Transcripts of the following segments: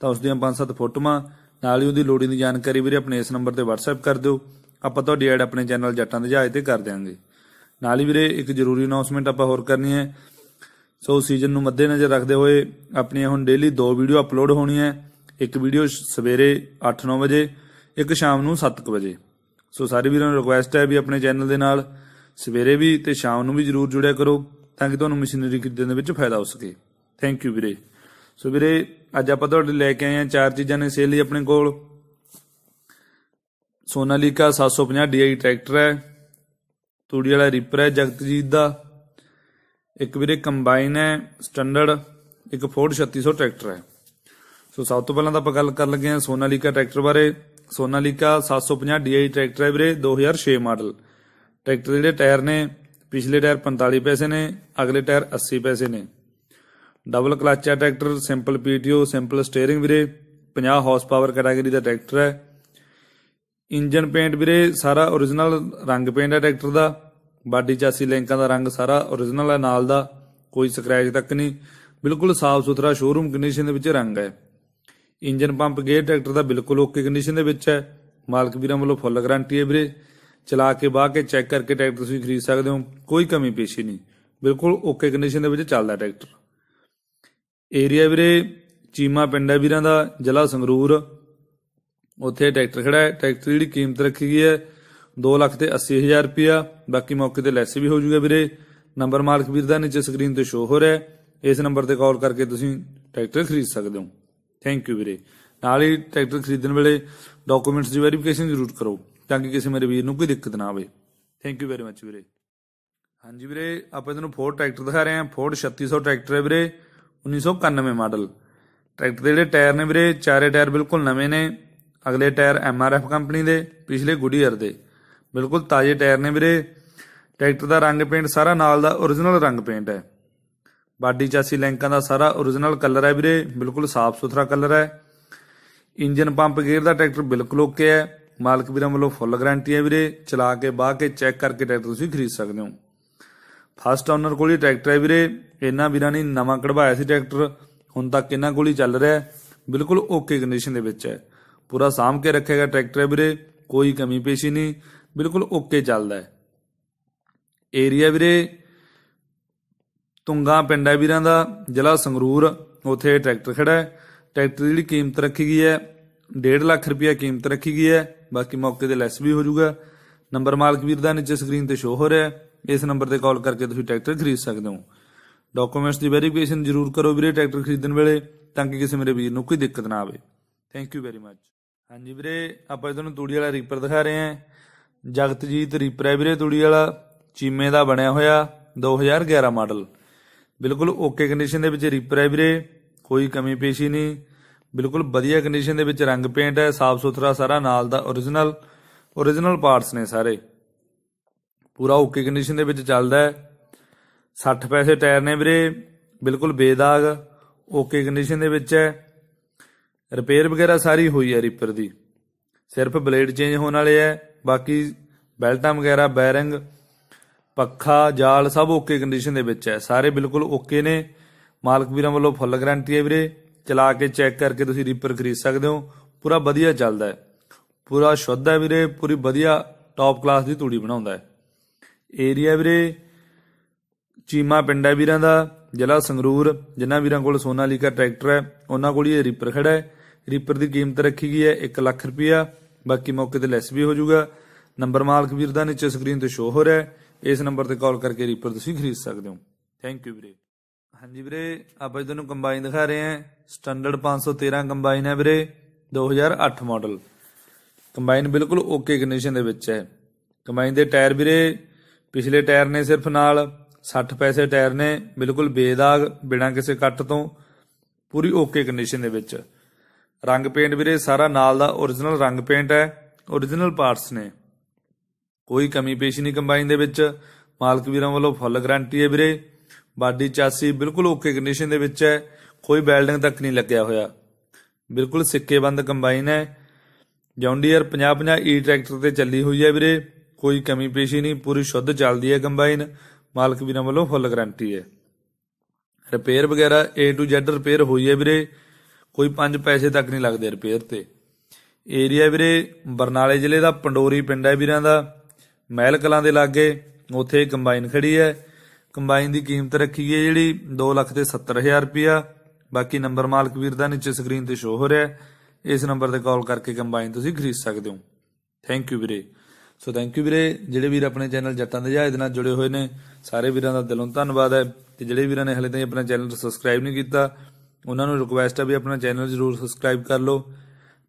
ਤਾਂ ਉਸ ਦੀਆਂ 5-7 ਫੋਟੋਆਂ, ਨਾਲ ਹੀ ਉਹਦੀ ਲੋੜੀਂਦੀ ਜਾਣਕਾਰੀ ਵੀਰੇ ਆਪਣੇ ਇਸ ਨੰਬਰ ਤੇ WhatsApp ਕਰ ਦਿਓ। ਆਪਾਂ ਤੁਹਾਡੀ ਐਡ ਆਪਣੇ ਚੈਨਲ ਜੱਟਾਂ ਦੇ ਜਹਾਜ਼ ਤੇ ਕਰ ਦਿਆਂਗੇ। ਨਾਲ ਹੀ ਵੀਰੇ, ਇੱਕ ਜ਼ਰੂਰੀ ਅਨਾਉਂਸਮੈਂਟ ਆਪਾਂ ਹੋਰ ਕਰਨੀ ਹੈ। ਸੋ ਸੀਜ਼ਨ ਨੂੰ ਮੱਦੇਨਜ਼ਰ ਰੱਖਦੇ ਹੋਏ, ਆਪਣੀਆਂ ਹੁਣ ਡੇਲੀ ਦੋ ਵੀਡੀਓ ਅਪਲੋਡ ਹੋਣੀ ਹੈ। ਇੱਕ ਵੀਡੀਓ ਸਵੇਰੇ 8-9 ਵਜੇ, ਇੱਕ ਸ਼ਾਮ ਨੂੰ 7 ਵਜੇ। ਸੋ ਸਾਰੇ ਵੀਰਾਂ ਨੂੰ ਰਿਕੁਐਸਟ ਹੈ ਵੀ ਆਪਣੇ ਚੈਨਲ ਦੇ ਨਾਲ ਸਵੇਰੇ ਵੀ ਤੇ ਸ਼ਾਮ ਨੂੰ ਵੀ ਜਰੂਰ ਜੁੜਿਆ ਕਰੋ, ਤਾਂ ਕਿ ਤੁਹਾਨੂੰ ਮਸ਼ੀਨਰੀ ਖਰੀਦਣ ਦੇ ਵਿੱਚ ਫਾਇਦਾ ਹੋ ਸਕੇ। ਥੈਂਕ ਯੂ ਵੀਰੇ। ਸੋ ਵੀਰੇ ਅੱਜ ਆਪਾਂ ਤੁਹਾਡੇ ਲਈ ਲੈ ਕੇ ਆਏ ਹਾਂ ਚਾਰ ਚੀਜ਼ਾਂ ਨੇ ਸੇਲ ਲਈ ਆਪਣੇ ਕੋਲ। ਸੋਨਾਲੀਕਾ 750 DI ਟਰੈਕਟਰ ਹੈ। ਤੂੜੀ ਵਾਲਾ ਰੀਪਰ ਹੈ ਜਗਤਜੀਤ ਦਾ। ਇੱਕ ਵੀਰੇ ਕੰਬਾਈਨ ਹੈ, ਸਟੈਂਡਰਡ, ਇੱਕ ਫੋਰਡ 3600 ਟਰੈਕਟਰ ਹੈ। ਸੋ ਸਭ ਤੋਂ ਪਹਿਲਾਂ ਤਾਂ ਆਪਾਂ ਗੱਲ ਕਰ ਲੱਗੇ ਹਾਂ ਸੋਨਾਲੀਕਾ ਟਰੈਕਟਰ ਬਾਰੇ। ਸੋਨਾਲੀਕਾ 750 DI ਟਰੈਕਟਰ ਹੈ ਵੀਰੇ 2006 ਮਾਡਲ। ਟਰੈਕਟਰ ਦੇ ਜਿਹੜੇ ਟਾਇਰ ਨੇ, ਪਿਛਲੇ ਟਾਇਰ 45 ਪੈਸੇ ਨੇ, ਅਗਲੇ ਟਾਇਰ 80 ਪੈਸੇ ਨੇ। ਡਬਲ ਕਲਚ ਹੈ tractor, simple PTO, simple steering ਵੀਰੇ 50 ਹਾਰਸ ਪਾਵਰ ਕੈਟਾਗਰੀ ਦਾ ਟਰੈਕਟਰ ਹੈ। ਇੰਜਨ ਪੇਂਟ ਵੀਰੇ, ਸਾਰਾ origignal ਰੰਗ ਪੇਂਟ ਹੈ ਟਰੈਕਟਰ ਦਾ। ਬਾਡੀ ਚਾਸੀ ਲਿੰਕਾਂ ਦਾ ਰੰਗ ਸਾਰਾ origignal ਹੈ, ਨਾਲ ਦਾ। ਕੋਈ ਸਕ੍ਰੈਚ ਤੱਕ ਨਹੀਂ। ਬਿਲਕੁਲ ਸਾਫ਼ ਸੁਥਰਾ ਸ਼ੋਰੂਮ ਕੰਡੀਸ਼ਨ ਦੇ ਵਿੱਚ ਰੰਗ ਹੈ। ਇੰਜਨ ਪੰਪ ਗੇਅਰ ਟਰੈਕਟਰ ਦਾ ਬਿਲਕੁਲ ਓਕੇ ਕੰਡੀਸ਼ਨ ਦੇ ਵਿੱਚ ਹੈ। ਮਾਲਕ ਵੀਰਾਂ ਵੱਲੋਂ ਫੁੱਲ ਗਾਰੰਟੀ ਹੈ ਵੀਰੇ। ਚਲਾ ਕੇ ਬਾਹ ਕੇ ਚੈੱਕ ਕਰਕੇ ਟਰੈਕਟਰ ਤੁਸੀਂ ਖਰੀਦ ਸਕਦੇ ਹੋ। ਕੋਈ ਕਮੀ ਪੇਸ਼ੀ ਨਹੀਂ। ਬਿਲਕੁਲ ਓਕੇ ਕੰਡੀਸ਼ਨ ਦੇ ਵਿੱਚ ਚੱਲਦਾ ਟਰੈਕਟਰ। ਏਰੀਆ ਵੀਰੇ, ਚੀਮਾ ਪਿੰਡ ਹੈ ਵੀਰਾਂ ਦਾ, ਜ਼ਿਲ੍ਹਾ ਸੰਗਰੂਰ। ਉੱਥੇ ਟਰੈਕਟਰ ਖੜਾ ਹੈ। ਟਰੈਕਟਰ ਦੀ ਜਿਹੜੀ ਕੀਮਤ ਰੱਖੀ ਗਈ ਹੈ 2 ਲੱਖ ਤੇ 80000 ਰੁਪਿਆ ਬਾਕੀ ਮੌਕੇ ਤੇ ਲੈਸ ਵੀ ਹੋ ਜਾਊਗਾ ਵੀਰੇ। ਨੰਬਰ ਮਾਲਕ ਵੀਰ ਦਾ ਨੀਚੇ ਸਕਰੀਨ ਤੇ ਸ਼ੋ ਹੋ ਰਿਹਾ ਹੈ। ਇਸ ਨੰਬਰ ਤੇ ਕਾਲ ਕਰਕੇ ਤੁਸੀਂ ਟਰੈਕਟਰ ਖਰੀਦ ਸਕਦੇ ਹੋ। ਥੈਂਕ ਯੂ ਵੀਰੇ। ਨਾਲ ਹੀ ਟਰੈਕਟਰ ਖਰੀਦਣ ਵੇਲੇ ਡਾਕੂਮੈਂਟਸ ਦੀ ਵੈਰੀਫਿਕੇਸ਼ਨ ਜ਼ਰੂਰ ਕਰੋ, ਤਾਂ ਕਿ ਕਿਸੇ ਮੇਰੇ ਵੀਰ ਨੂੰ ਕੋਈ ਦਿੱਕਤ ਨਾ ਆਵੇ। ਥੈਂਕ ਯੂ ਵੈਰੀ ਮੱਚ ਵੀਰੇ। ਹਾਂਜੀ ਵੀਰੇ, ਆਪਾਂ ਤੁਹਾਨੂੰ ਫੋਰਡ ਟਰੈਕਟਰ ਦਿਖਾ ਰਹੇ ਹਾਂ। ਫੋਰਡ 3600 ਟਰੈਕਟਰ ਹੈ ਵੀਰੇ। 1991 ਮਾਡਲ। ਟਰੈਕਟਰ ਦੇ ਜਿਹੜੇ ਟਾਇਰ ਨੇ ਵੀਰੇ, ਚਾਰੇ ਟਾਇਰ ਬਿਲਕੁਲ ਨਵੇਂ ਨੇ। ਅਗਲੇ ਟਾਇਰ ਐਮਆਰਐਫ ਕੰਪਨੀ ਦੇ, ਪਿਛਲੇ ਗੁਡੀਅਰ ਦੇ। ਬਿਲਕੁਲ ਤਾਜ਼ੇ ਟਾਇਰ ਨੇ ਵੀਰੇ। ਟਰੈਕਟਰ ਦਾ ਰੰਗ ਪੇਂਟ ਸਾਰਾ ਨਾਲ ਦਾ origignal ਰੰਗ ਪੇਂਟ ਹੈ। ਬਾਡੀ ਚਾਸੀ ਲੈਂਕਾਂ ਦਾ ਸਾਰਾ origignal ਕਲਰ ਹੈ ਵੀਰੇ। ਬਿਲਕੁਲ ਸਾਫ਼ ਸੁਥਰਾ ਕਲਰ ਹੈ। ਇੰਜਨ ਪੰਪ ਗੇਅਰ ਦਾ ਟਰੈਕਟਰ ਬਿਲਕੁਲ ਓਕੇ ਹੈ। ਮਾਲਕ ਵੀਰਾਂ ਵੱਲੋਂ ਫੁੱਲ ਗਾਰੰਟੀ ਹੈ ਵੀਰੇ। ਚਲਾ ਕੇ ਬਾਹ ਕੇ ਚੈੱਕ ਕਰਕੇ ਟਰੈਕਟਰ ਤੁਸੀਂ ਖਰੀਦ ਸਕਦੇ ਹੋ। ਫਸਟ ਓਨਰ ਕੋਲ ਹੀ ਟਰੈਕਟਰ ਹੈ ਵੀਰੇ। ਇਹਨਾਂ ਵੀਰਾਂ ਨੇ ਨਵਾਂ ਕਢਵਾਇਆ ਸੀ ਟਰੈਕਟਰ। ਹੁਣ ਤੱਕ ਇਹਨਾਂ ਕੋਲ ਹੀ ਚੱਲ ਰਿਹਾ ਬਿਲਕੁਲ ਓਕੇ ਕੰਡੀਸ਼ਨ ਦੇ ਵਿੱਚ ਹੈ। ਪੂਰਾ ਸਾਂਭ ਕੇ ਰੱਖੇਗਾ ਟਰੈਕਟਰ ਵੀਰੇ। ਕੋਈ ਕਮੀ ਪੇਸ਼ੀ ਨਹੀਂ। ਬਿਲਕੁਲ ਓਕੇ ਚੱਲਦਾ ਹੈ। ਏਰੀਆ ਵੀਰੇ, ਤੁੰਗਾ ਪਿੰਡ ਹੈ ਵੀਰਾਂ ਦਾ। ਜ਼ਿਲ੍ਹਾ ਸੰਗਰੂਰ। ਉੱਥੇ ਟਰੈਕਟਰ ਖੜਾ ਹੈ। ਟਰੈਕਟਰ ਦੀ ਜਿਹੜੀ ਕੀਮਤ ਰੱਖੀ ਗਈ ਹੈ 1.5 ਲੱਖ ਰੁਪਇਆ ਕੀਮਤ ਰੱਖੀ ਗਈ ਹੈ। ਬਾਕੀ ਮੌਕੇ ਤੇ ਲੈਸ ਵੀ ਹੋ ਜਾਊਗਾ। ਨੰਬਰ ਮਾਲਕ ਵੀਰ ਦਾ ਨੀਚੇ ਸਕਰੀਨ ਤੇ ਸ਼ੋ ਹੋ ਰਿਹਾ ਹੈ। ਇਸ ਨੰਬਰ ਤੇ ਕਾਲ ਕਰਕੇ ਤੁਸੀਂ ਟਰੈਕਟਰ ਖਰੀਦ ਸਕਦੇ ਹੋ। ਡਾਕੂਮੈਂਟਸ ਦੀ ਵੈਰੀਫਿਕੇਸ਼ਨ ਜ਼ਰੂਰ ਕਰੋ ਵੀਰੇ ਟਰੈਕਟਰ ਖਰੀਦਣ ਵੇਲੇ, ਤਾਂ ਕਿ ਕਿਸੇ ਮੇਰੇ ਵੀਰ ਨੂੰ ਕੋਈ ਦਿੱਕਤ ਨਾ ਆਵੇ। ਥੈਂਕ ਯੂ ਵੈਰੀ ਮੱਚ ਹਾਂਜੀ ਵੀਰੇ, ਆਪਾਂ ਤੁਹਾਨੂੰ ਤੂੜੀ ਵਾਲਾ ਰੀਪਰ ਦਿਖਾ ਰਹੇ ਹਾਂ। ਜਗਤਜੀਤ ਰੀਪਰ ਹੈ ਵੀਰੇ ਤੂੜੀ ਵਾਲਾ। ਚੀਮੇ ਦਾ ਬਣਿਆ ਹੋਇਆ 2011 ਮਾਡਲ। ਬਿਲਕੁਲ ਓਕੇ ਕੰਡੀਸ਼ਨ ਦੇ ਵਿੱਚ ਰੀਪਰ ਹੈ ਵੀਰੇ। ਕੋਈ ਕਮੀ ਪੇਸ਼ੀ ਨਹੀਂ। ਬਿਲਕੁਲ ਵਧੀਆ ਕੰਡੀਸ਼ਨ ਦੇ ਵਿੱਚ ਰੰਗ ਪੇਂਟ ਹੈ। ਸਾਫ਼ ਸੁਥਰਾ ਸਾਰਾ, ਨਾਲ ਦਾ origignal origignal ਪਾਰਟਸ ਨੇ ਸਾਰੇ। ਪੂਰਾ ਓਕੇ ਕੰਡੀਸ਼ਨ ਦੇ ਵਿੱਚ ਚੱਲਦਾ ਹੈ। 60 ਪੈਸੇ ਟਾਇਰ ਨੇ ਵੀਰੇ, ਬਿਲਕੁਲ ਬੇਦਾਗ, ਓਕੇ ਕੰਡੀਸ਼ਨ ਦੇ ਵਿੱਚ ਹੈ। ਰਿਪੇਅਰ ਵਗੈਰਾ ਸਾਰੀ ਹੋਈ ਹੈ ਰੀਪਰ ਦੀ। ਸਿਰਫ ਬਲੇਡ ਚੇਂਜ ਹੋਣ ਵਾਲੇ ਹੈ, ਬਾਕੀ ਬੈਲਟਾਂ ਵਗੈਰਾ, ਬੈਰਿੰਗ, ਪੱਖਾ, ਜਾਲ ਸਭ ਓਕੇ ਕੰਡੀਸ਼ਨ ਦੇ ਵਿੱਚ ਹੈ। ਸਾਰੇ ਬਿਲਕੁਲ ਓਕੇ ਨੇ। ਮਾਲਕ ਵੀਰਾਂ ਵੱਲੋਂ ਫੁੱਲ ਗਾਰੰਟੀ ਹੈ ਵੀਰੇ। ਚਲਾ ਕੇ ਚੈੱਕ ਕਰਕੇ ਤੁਸੀਂ ਰੀਪਰ ਖਰੀਦ ਸਕਦੇ ਹੋ। ਪੂਰਾ ਵਧੀਆ ਚੱਲਦਾ ਹੈ। ਪੂਰਾ ਸ਼ੁੱਧ ਹੈ ਵੀਰੇ। ਪੂਰੀ ਵਧੀਆ ਟੌਪ ਕਲਾਸ ਦੀ ਤੂੜੀ ਬਣਾਉਂਦਾ ਹੈ। ਏਰੀਆ ਵੀਰੇ, ਚੀਮਾ ਪਿੰਡ ਹੈ ਵੀਰਾਂ ਦਾ, ਜ਼ਿਲ੍ਹਾ ਸੰਗਰੂਰ, ਜਿਨ੍ਹਾਂ ਵੀਰਾਂ ਕੋਲ ਸੋਨਾਲੀਕਾ ਟਰੈਕਟਰ ਹੈ, ਉਹਨਾਂ ਕੋਲ ਹੀ ਇਹ ਰੀਪਰ ਖੜਾ ਹੈ। ਰੀਪਰ ਦੀ ਕੀਮਤ ਰੱਖੀ ਗਈ ਹੈ 1 ਲੱਖ ਰੁਪਇਆ, ਬਾਕੀ ਮੌਕੇ ਤੇ ਲੈਸ ਵੀ ਹੋ ਜਾਊਗਾ। ਨੰਬਰ ਮਾਲਕ ਵੀਰ ਦਾ ਨੀਚੇ ਸਕਰੀਨ ਤੇ ਸ਼ੋ ਹੋ ਰਿਹਾ ਹੈ, ਇਸ ਨੰਬਰ ਤੇ ਕਾਲ ਕਰਕੇ ਰੀਪਰ ਤੁਸੀਂ ਖਰੀਦ ਸਕਦੇ ਹੋ। ਥੈਂਕ ਯੂ ਵੀਰੇ। ਹਾਂਜੀ ਵੀਰੇ, ਆਪਾਂ ਤੁਹਾਨੂੰ ਕੰਬਾਈਨ ਦਿਖਾ ਰਹੇ ਹਾਂ। ਸਟੈਂਡਰਡ 513 ਕੰਬਾਈਨ ਹੈ ਵੀਰੇ 2008 ਮਾਡਲ ਕੰਬਾਈਨ ਬਿਲਕੁਲ ਓਕੇ ਕੰਡੀਸ਼ਨ ਦੇ ਵਿੱਚ ਹੈ। ਕੰਬਾਈਨ ਦੇ ਟਾਇਰ ਵੀਰੇ ਪਿਛਲੇ ਟਾਇਰ ਨੇ ਸਿਰਫ ਨਾਲ 60 ਪੈਸੇ ਟਾਇਰ ਨੇ, ਬਿਲਕੁਲ ਬੇਦਾਗ, ਬਿਨਾਂ ਕਿਸੇ ਕੱਟ ਤੋਂ, ਪੂਰੀ ਓਕੇ ਕੰਡੀਸ਼ਨ ਦੇ ਵਿੱਚ। ਰੰਗ ਪੇਂਟ ਵੀਰੇ, ਸਾਰਾ ਨਾਲ ਦਾ origignal ਰੰਗ ਪੇਂਟ ਹੈ origignal ਪਾਰਟਸ ਨੇ। ਕੋਈ ਕਮੀ ਪੇਸ਼ੀ ਨਹੀਂ ਕੰਬਾਈਨ ਦੇ ਵਿੱਚ। ਮਾਲਕ ਵੀਰਾਂ ਵੱਲੋਂ ਫੁੱਲ ਗਾਰੰਟੀ ਹੈ ਵੀਰੇ। ਬਾਡੀ ਚਾਸੀ ਬਿਲਕੁਲ ਓਕੇ ਕੰਡੀਸ਼ਨ ਦੇ ਵਿੱਚ ਹੈ, ਕੋਈ ਵੈਲਡਿੰਗ ਤੱਕ ਨਹੀਂ ਲੱਗਿਆ ਹੋਇਆ। ਬਿਲਕੁਲ ਸਿੱਕੇਬੰਦ ਕੰਬਾਈਨ ਹੈ। ਜੌਂਡੀਅਰ 5050 ਈ ਟਰੈਕਟਰ ਤੇ ਚੱਲੀ ਹੋਈ ਹੈ ਵੀਰੇ। ਕੋਈ ਕਮੀ ਪੇਸ਼ੀ ਨਹੀਂ, ਪੂਰੀ ਸ਼ੁੱਧ ਚੱਲਦੀ ਹੈ ਕੰਬਾਈਨ। ਮਾਲਕ ਵੀਰਾਂ ਵੱਲੋਂ ਫੁੱਲ ਗਾਰੰਟੀ ਹੈ। ਰਿਪੇਅਰ ਵਗੈਰਾ A to Z ਰਿਪੇਅਰ ਹੋਈ ਹੈ ਵੀਰੇ। ਕੋਈ 5 ਪੈਸੇ ਤੱਕ ਨਹੀਂ ਲੱਗਦੇ ਰਿਪੇਅਰ ਤੇ। ਏਰੀਆ ਵੀਰੇ, ਬਰਨਾਲੇ ਜ਼ਿਲ੍ਹੇ ਦਾ, ਪੰਡੋਰੀ ਪਿੰਡ ਹੈ ਵੀਰਾਂ ਦਾ। ਮਹਿਲ ਕਲਾਂ ਦੇ ਲਾਗੇ, ਉੱਥੇ ਕੰਬਾਈਨ ਖੜੀ ਹੈ। ਕੰਬਾਈਨ ਦੀ ਕੀਮਤ ਰੱਖੀ ਹੈ ਜਿਹੜੀ 2 ਲੱਖ ਤੇ 70000 ਰੁਪਿਆ ਬਾਕੀ ਨੰਬਰ ਮਾਲਕ ਵੀਰ ਦਾ ਨੀਚੇ ਸਕਰੀਨ ਤੇ ਸ਼ੋ ਹੋ ਰਿਹਾ ਇਸ ਨੰਬਰ ਤੇ ਕਾਲ ਕਰਕੇ ਕੰਬਾਈਨ ਤੁਸੀਂ ਖਰੀਦ ਸਕਦੇ ਹੋ। ਥੈਂਕ ਯੂ ਵੀਰੇ। ਸੋ ਥੈਂਕ ਯੂ ਵੀਰੇ। ਜਿਹੜੇ ਵੀਰ ਆਪਣੇ ਚੈਨਲ ਜੱਟਾਂ ਦੇ ਜਹਾਜ਼ ਨਾਲ ਜੁੜੇ ਹੋਏ ਨੇ, ਸਾਰੇ ਵੀਰਾਂ ਦਾ ਦਿਲੋਂ ਧੰਨਵਾਦ ਹੈ। ਤੇ ਜਿਹੜੇ ਵੀਰਾਂ ਨੇ ਹਲੇ ਤਾਈਂ ਆਪਣਾ ਚੈਨਲ ਸਬਸਕ੍ਰਾਈਬ ਨਹੀਂ ਕੀਤਾ, ਉਹਨਾਂ ਨੂੰ ਰਿਕੁਐਸਟ ਹੈ ਵੀ ਆਪਣਾ ਚੈਨਲ ਜ਼ਰੂਰ ਸਬਸਕ੍ਰਾਈਬ ਕਰ ਲਓ।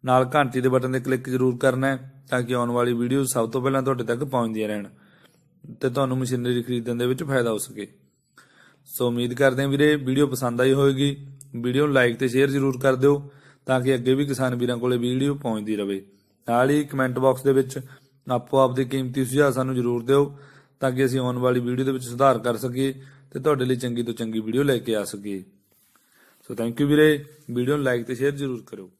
ਨਾਲ ਘੰਟੀ ਦੇ ਬਟਨ ਤੇ ਕਲਿੱਕ ਜ਼ਰੂਰ ਕਰਨਾ ਹੈ, ਤਾਂ ਕਿ ਆਉਣ ਵਾਲੀ ਵੀਡੀਓ ਸਭ ਤੋਂ ਪਹਿਲਾਂ ਤੁਹਾਡੇ ਤੱਕ ਪਹੁੰਚਦੀਆਂ ਰਹਿਣ। ਤੇ ਤੁਹਾਨੂੰ ਮਸ਼ੀਨਰੀ ਖਰੀਦਣ ਦੇ ਵਿੱਚ ਫਾਇਦਾ ਹੋ ਸਕੇ। ਸੋ ਉਮੀਦ ਕਰਦੇ ਹਾਂ ਵੀਰੇ, ਵੀਡੀਓ ਪਸੰਦ ਆਈ ਹੋਵੇਗੀ। ਵੀਡੀਓ ਨੂੰ ਲਾਈਕ ਤੇ ਸ਼ੇਅਰ ਜ਼ਰੂਰ ਕਰ ਦਿਓ, ਤਾਂ ਕਿ ਅੱਗੇ ਵੀ ਕਿਸਾਨ ਵੀਰਾਂ ਕੋਲੇ ਵੀਡੀਓ ਪਹੁੰਚਦੀ ਰਹੇ। ਨਾਲ ਹੀ ਕਮੈਂਟ ਬਾਕਸ ਦੇ ਵਿੱਚ ਆਪੋ ਆਪ ਦੇ ਕੀਮਤੀ ਸੁਝਾਅ ਸਾਨੂੰ ਜ਼ਰੂਰ ਦਿਓ ਤਾਂ ਕਿ ਅਸੀਂ ਆਉਣ ਵਾਲੀ ਵੀਡੀਓ ਦੇ ਵਿੱਚ ਸੁਧਾਰ ਕਰ ਸਕੀਏ ਤੇ ਤੁਹਾਡੇ ਲਈ ਚੰਗੀ ਤੋਂ ਚੰਗੀ ਵੀਡੀਓ ਲੈ ਕੇ ਆ ਸਕੀਏ। ਸੋ ਥੈਂਕ ਯੂ ਵੀਰੇ। ਵੀਡੀਓ ਨੂੰ ਲਾਈਕ ਤੇ ਸ਼ੇਅਰ ਜ਼ਰੂਰ ਕਰੋ